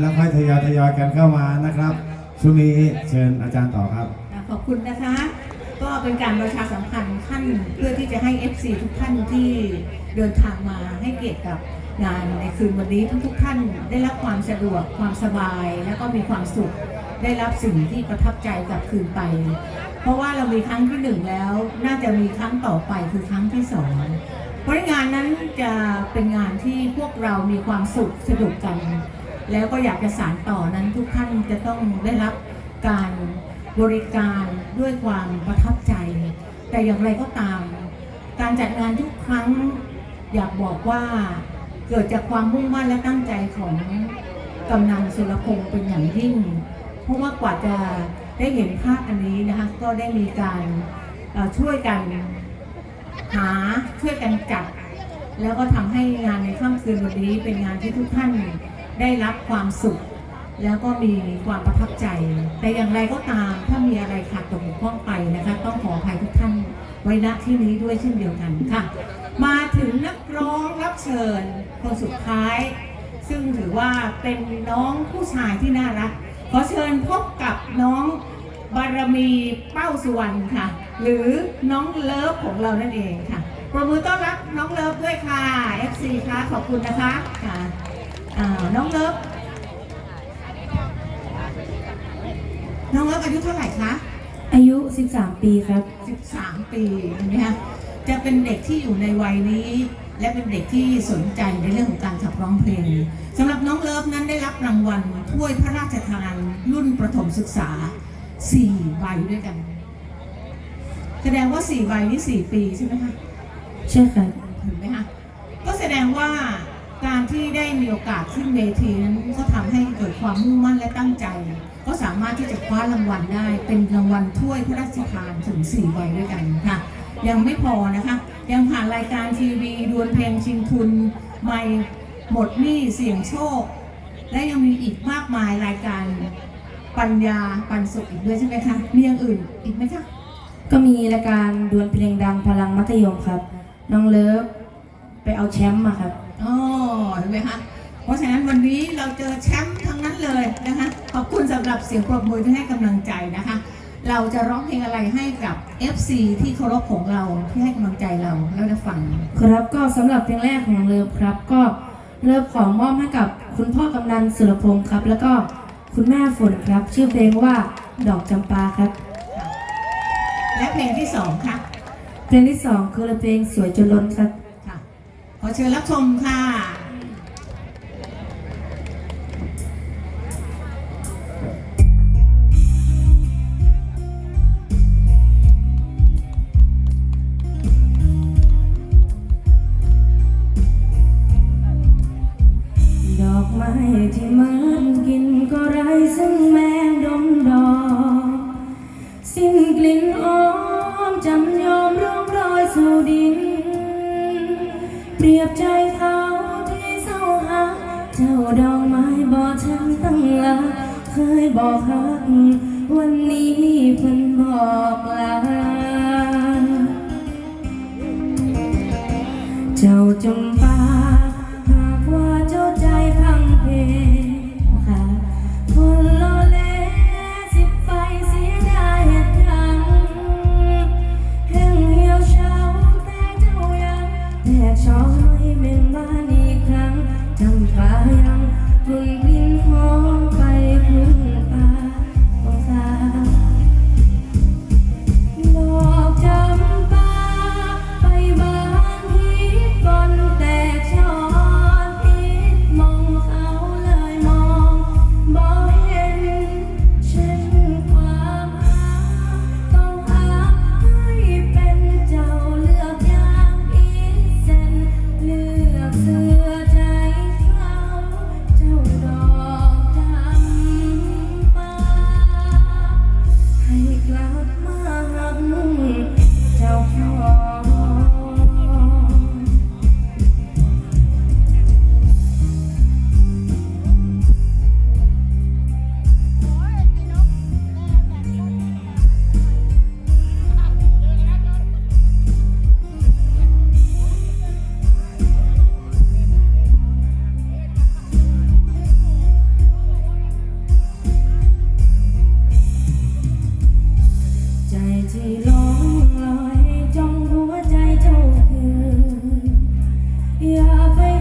แล้วค่อยทยอยทยอยกันเข้ามานะครับ ช่วงนี้เชิญอาจารย์ต่อครับ อะขอบคุณนะคะ ก็เป็นการประชาสัมพันธ์ท่านเพื่อที่จะให้ FC ทุกท่านที่เดินทางมาให้เกียรติกับงานในคืนวันนี้ทุกๆท่านได้รับความสะดวกความสบายแล้วก็มีความสุขได้รับสิ่งที่ประทับใจกลับคืนไป เพราะว่าเรามีครั้งที่หนึ่งแล้ว น่าจะมีครั้งต่อไปคือครั้งที่สองเพราะงานนั้นจะเป็นงานที่พวกเรามีความสุขสนุกกัน แล้วก็อยากจะสานต่อนั้นทุกท่านจะต้องได้รับการบริการด้วยความประทับใจ แต่อย่างไรก็ตาม การจัดงานทุกครั้งอยากบอกว่าเกิดจากความมุ่งมั่นและตั้งใจของกำนันสุรพงศ์เป็นอย่างยิ่ง เพราะว่ากว่าจะได้เห็นภาพอันนี้นะคะก็ได้มีการช่วยกันหาช่วยกันจัด แล้วก็ทำให้งานในค่ำคืนวันนี้เป็นงานที่ทุกท่าน ได้รับความสุข แล้วก็มีความประทับใจ แต่อย่างไรก็ตามถ้ามีอะไรขาดตกบกพร่องไปนะคะ ต้องขออภัยทุกท่านไว้ณที่นี้ด้วยเช่นเดียวกันค่ะ มาถึงนักร้องรับเชิญคนสุดท้าย ซึ่งถือว่าเป็นน้องผู้ชายที่น่ารัก ขอเชิญพบกับน้องบารมีเป้าสุวรรณค่ะ หรือน้องเลิฟของเรานั่นเองค่ะประมือต้อนรับน้องเลิฟด้วยค่ะ FC ค่ะขอบคุณนะคะค่ะ อ่าน้องเลิฟน้องเลิฟอายุเท่าไหร่คะ อายุ 13 ปีครับ 13 ปีเห็นไหมคะจะเป็นเด็กที่อยู่ในวัยนี้ และเป็นเด็กที่สนใจในเรื่องของการขับร้องเพลงสำหรับน้องเลิฟนั้นได้รับรางวัลถ้วยพระราชทานรุ่นประถมศึกษา 4 ใบด้วยกัน แสดงว่า 4 ใบนี่4ปีใช่ไหมคะ ใช่ครับเห็นไหมคะก็แสดงว่าการ ที่ได้มีโอกาสขึ้นเวทีนั้นก็ทำให้เกิดความมุ่งมั่นและตั้งใจ ก็สามารถที่จะคว้ารางวัลได้ เป็นรางวัลถ้วยพระราชทานถึง4ใบด้วยกันค่ะ ยังไม่พอนะคะ ยังผ่านรายการทีวีดวลเพลงชิงทุนไม่หมดหนี้เสี่ยงโชค และยังมีอีกมากมายรายการปัญญาปันสุขอีกด้วยใช่ไหมคะมีอย่างอื่นอีกไหมคะก็มีรายการดวลเพลงดังพลังมัธยมครับ น้องเลิฟไปเอาแชมป์มาครับ อ๋อเห็นไหมคะเพราะฉะนั้นวันนี้เราเจอแชมป์ทั้งนั้นเลยนะคะขอบคุณสำหรับเสียงปรบมือที่ให้กำลังใจนะคะ เราจะร้องเพลงอะไรให้กับ FC ที่เคารพของเราที่ให้กำลังใจเราแล้วจะฟังครับก็สำหรับเพลงแรกของเลิฟครับ ก็เลิฟขอมอบให้กับคุณพ่อกำนันสุรพงศ์ครับ แล้วก็คุณแม่ฝนครับ ชื่อเพลงว่าดอกจำปาครับ และเพลงที่สองค่ะเพลงที่สองคือเพลงสวยจนล้นครับค่ะขอเชิญรับชมค่ะ เคยบอกฮัก วันนี้เพิ่นบอกลา เจ้าจง Yeah, baby.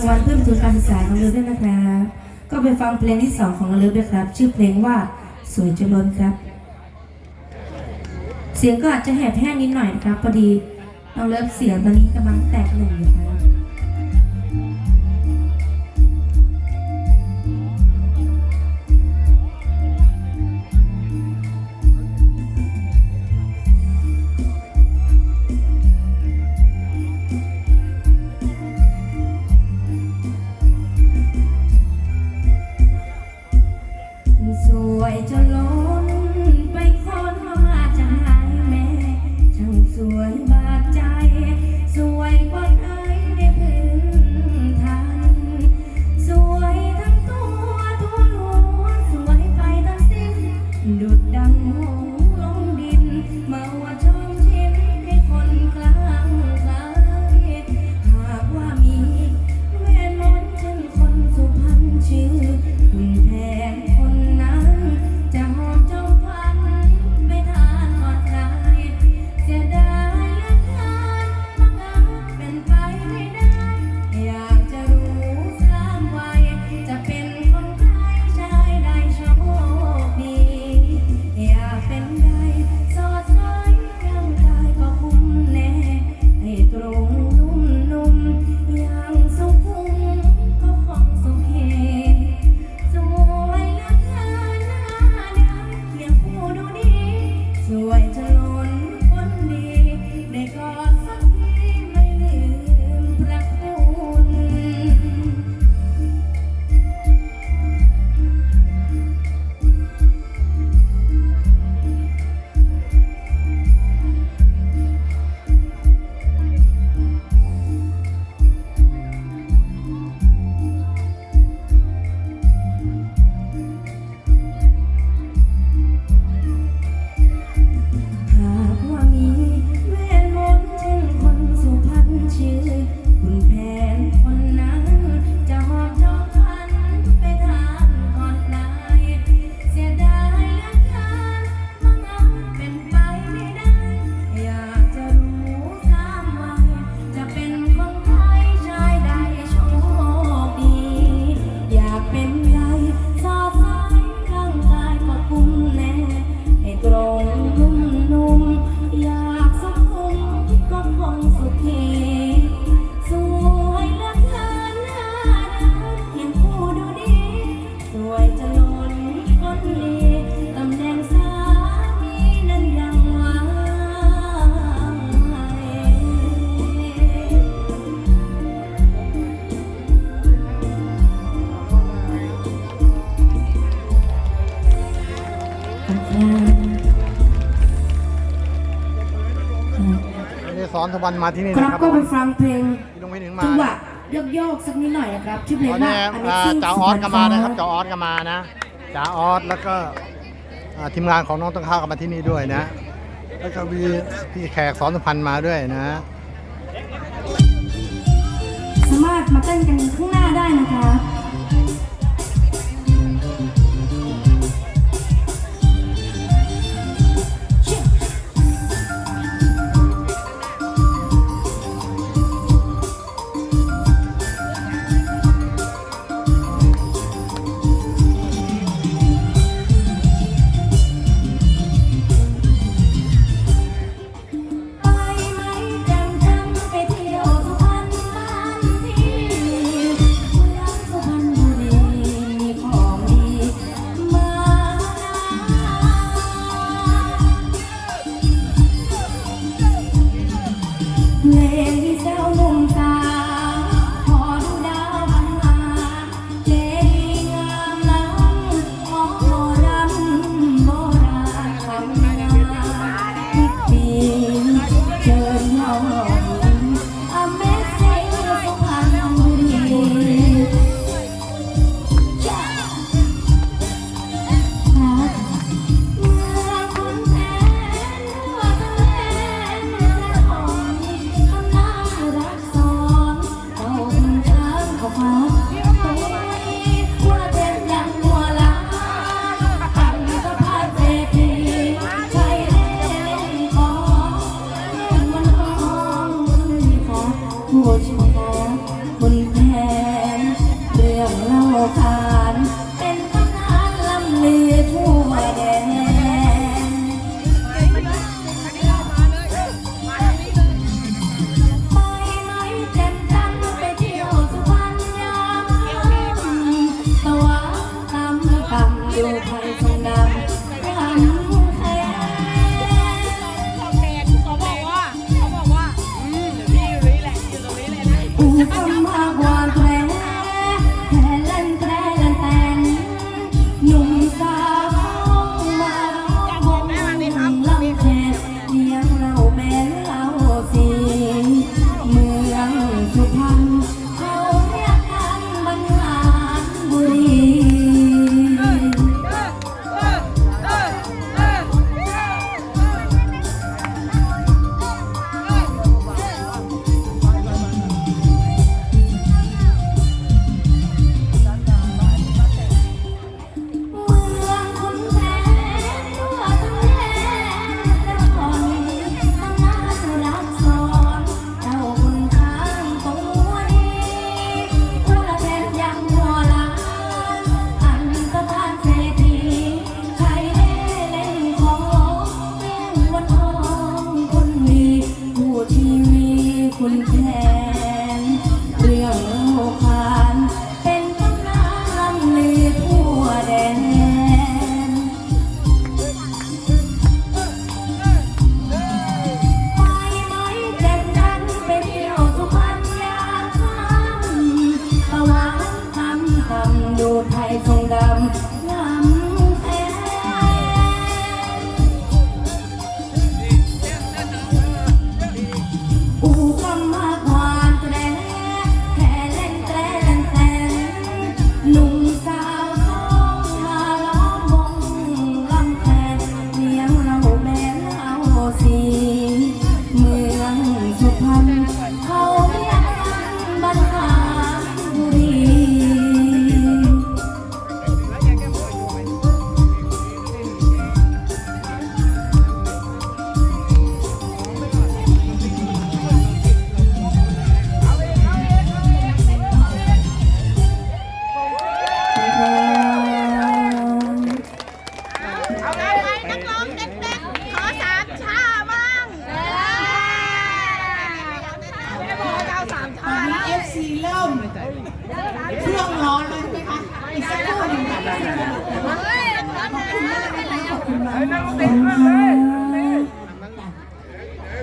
างวัลเพื่มทุนการศึกษาของเลิฟด้วยนะครับก็ไปฟังเพลงที่สองของเลิฟด้วยครับ ชื่อเพลงว่าสวยจนล้นครับ เสียงก็อาจจะแหบแห้งนิดหน่อยครับพอดีน้องเลิฟเสียงตอนนี้กำลังแตกหนึ่งอยู่ครับ อนสะวรนมาที่นี่นะครับก็ไปฟังเพลงพี่ลงวินึงมาจังหวะโยกๆสักนิดหน่อยนะครับชื่อเพลงว่าจ่าออสก็มานะครับจ่าออสก็มานะจ่าออสแล้วก็ทีมงานของน้องต้งข้าวก็มาที่นี่ด้วยนะ แล้วก็มีพี่แขกสอนสะพันมาด้วยนะ สามารถมาเต้นกันข้างหน้าได้นะคะ